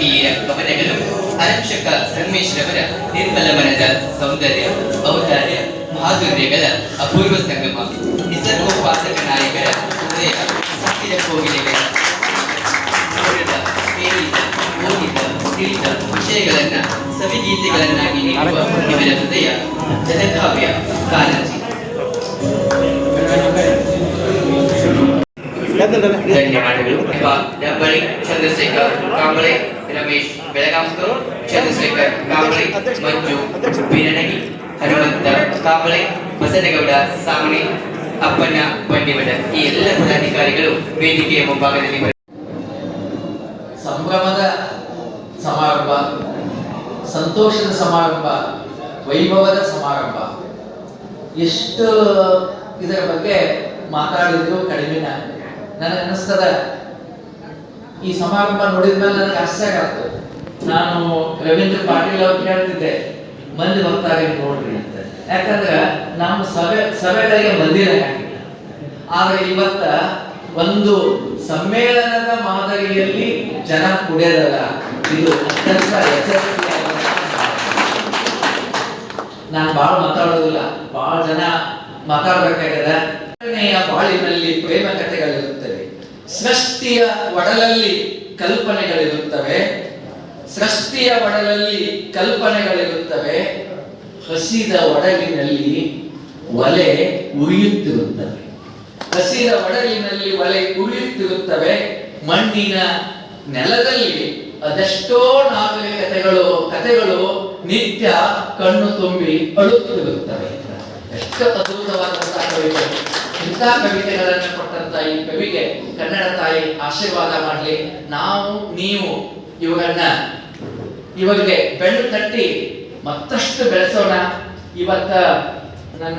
ಇಲ್ಲಿಯ ಕವನಗಳು ಆರಕ್ಷಕ ಸಂಗಮೇಶ್ ರವರ ನಿರ್ಮಲ ಮನದ ಸೌಂದರ್ಯ, ಔದಾರ್ಯ, ಮಾಧುರ್ಯಗಳ ಅಪೂರ್ವ ಸಂಗಮ. ನಿಸರ್ಗೋಪಾಸಕ ನಾಯಕರ ಹೃದಯ ಸತ್ಯದ ಕೋಗಿಲೆಗಳ ಕೇಳಿದ ತಿಳಿದ ವಿಷಯಗಳನ್ನ ಸವಿಗೀತೆಗಳನ್ನಾಗಿ ನೀಡುವ ಇವರ ಹೃದಯ ಜನಕಾವ್ಯ ಕಾಳಜಿ ಧನ್ಯವಾದಗಳು. ಡಬ್ಬಳಿ ಚಂದ್ರಶೇಖರ್ ಕಾಂಬಳೆ ರಮೇಶ್ ಬೆಳಗಾಂಸ್ಕರ್ ಚಂದ್ರಶೇಖರ್ ಕಾಂಬಳೆ ಮಂಜು ಬೀರನಗಿ ಹನುಮಂತ ಕಾಂಬಳೆ ಬಸನಗೌಡ ಸಾಮಣಿ ಅಪ್ಪಣ್ಣ ಬಂಡಿಮಠ. ಈ ಎಲ್ಲ ಪದಾಧಿಕಾರಿಗಳು ವೇದಿಕೆಯ ಮುಂಭಾಗದಲ್ಲಿ ಸಂಭ್ರಮದ ಸಮಾರಂಭ ಸಂತೋಷದ ಸಮಾರಂಭ ವೈಭವದ ಸಮಾರಂಭ. ಎಷ್ಟು ಇದರ ಬಗ್ಗೆ ಮಾತಾಡಿದ್ರು ಕಡಿಮೆನ. ನನಗೆ ಅನಿಸ್ತದ ಈ ಸಮಾರಂಭ ನೋಡಿದ ಮೇಲೆ ನನಗೆ ಆಶ್ಚರ್ಯ ಆಗ್ತದೆ. ನಾನು ರವೀಂದ್ರ ಪಾಟೀಲ್ ಅವ್ರು ಹೇಳ್ತಿದ್ದೆ ಮಂದಿ ಬರ್ತಾರೆ ನೋಡ್ರಿ ಅಂತ. ಯಾಕಂದ್ರೆ ನಮ್ಮ ಸಭೆ, ಸಭೆಗಳಿಗೆ ಮಂದಿರ ಹಾಕಿಲ್ಲ. ಆದ್ರೆ ಇವತ್ತ ಒಂದು ಸಮ್ಮೇಳನದ ಮಾದರಿಯಲ್ಲಿ ಜನ ಕುಡಿಯೋದಲ್ಲ. ಇದು ಅತ್ಯಂತ ಯಶಸ್ವಿಯಾದ ನಾನು ಬಹಳ ಮಾತಾಡೋದಿಲ್ಲ ಬಹಳ ಜನ ಮಾತಾಡಬೇಕಾಗಿದೆ. ಎರಡನೆಯ ಬಾಳಿನಲ್ಲಿ ಪ್ರೇಮ ಸೃಷ್ಟಿಯ ಒಡಲಲ್ಲಿ ಕಲ್ಪನೆಗಳಿರುತ್ತವೆ, ಸೃಷ್ಟಿಯ ಒಡಲಲ್ಲಿ ಕಲ್ಪನೆಗಳಿರುತ್ತವೆ, ಹಸಿದ ಒಡಲಿನಲ್ಲಿ ಒಲೆ ಉರಿಯುತ್ತಿರುತ್ತವೆ. ಹಸಿದ ಒಡಲಿನಲ್ಲಿ ಒಲೆ ಉರಿಯುತ್ತಿರುತ್ತವೆ, ಮಣ್ಣಿನ ನೆಲದಲ್ಲಿ ಅದೆಷ್ಟೋ ನಾಗರಿಕತೆಗಳು ಕಥೆಗಳು ನಿತ್ಯ ಕಣ್ಣು ತುಂಬಿ ಅಳುತ್ತಿರುತ್ತವೆ. ಎಷ್ಟು ಅದ್ಭುತವಾದಂತಹ ಕವಿತೆ. ಇಂಥ ಕವಿತೆಗಳನ್ನು ಕೊಟ್ಟಂತ ಈ ಕವಿಗೆ ಕನ್ನಡ ತಾಯಿ ಆಶೀರ್ವಾದ ಮಾಡಲಿ. ನಾವು, ನೀವು ಇವುಗಳನ್ನ ಇವರಿಗೆ ಬೆಳ್ಳು ತಟ್ಟಿ ಮತ್ತಷ್ಟು ಬೆಳೆಸೋಣ. ಇವತ್ತ ನನ್ನ